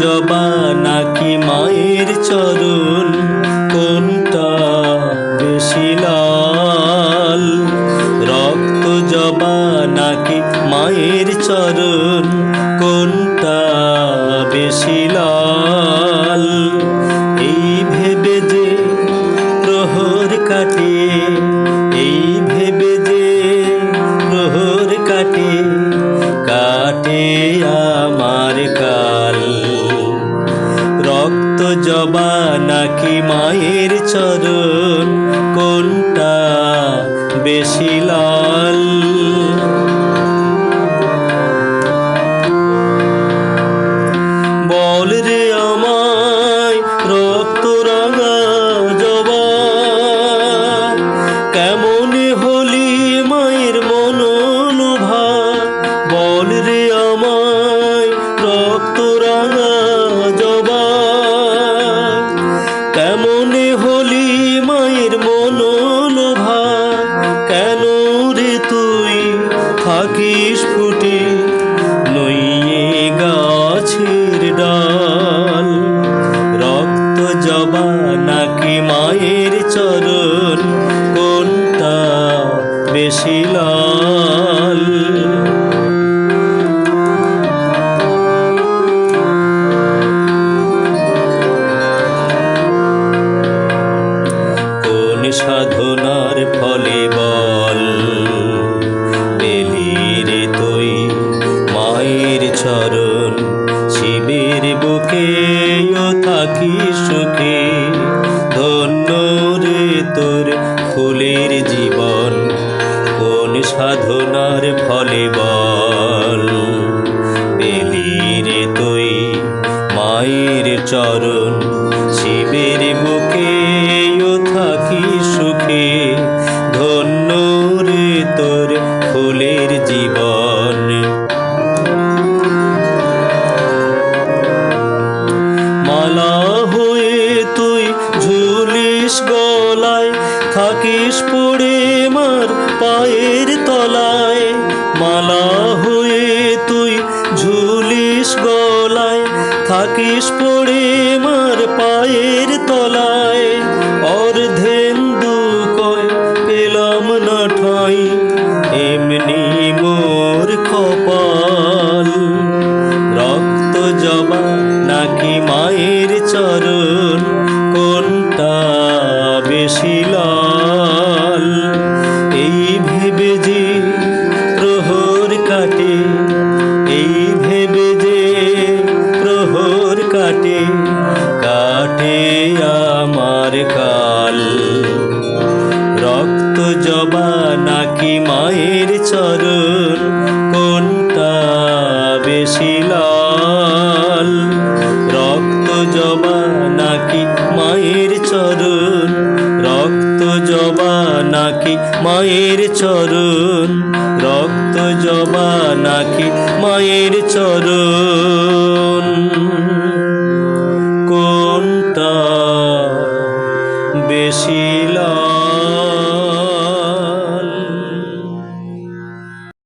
জবা নাকি মায়ের চরণ? কাটে আমার কাল রক্ত জবা নাকি মায়ের চরণ কোনটা বেশি 车 থাকিস গলায়, থাকিস পড়ে মার পায়ের তলায়। মালা হয়ে তুই ঝুলিস গলায়, থাকিস পড়ে মার পায়ের কাটে, এই ভেবে যে প্রহর কাটে কাটে আমার কাল। রক্ত জবা নাকি মায়ের চরণ, কোনটা বেশি লাল? রক্ত জবা নাকি মায়ের চরণ, রক্ত জবা নাকি মায়ের চরণ? জবা নাকি মায়ের চরণ। কোনটা বেশি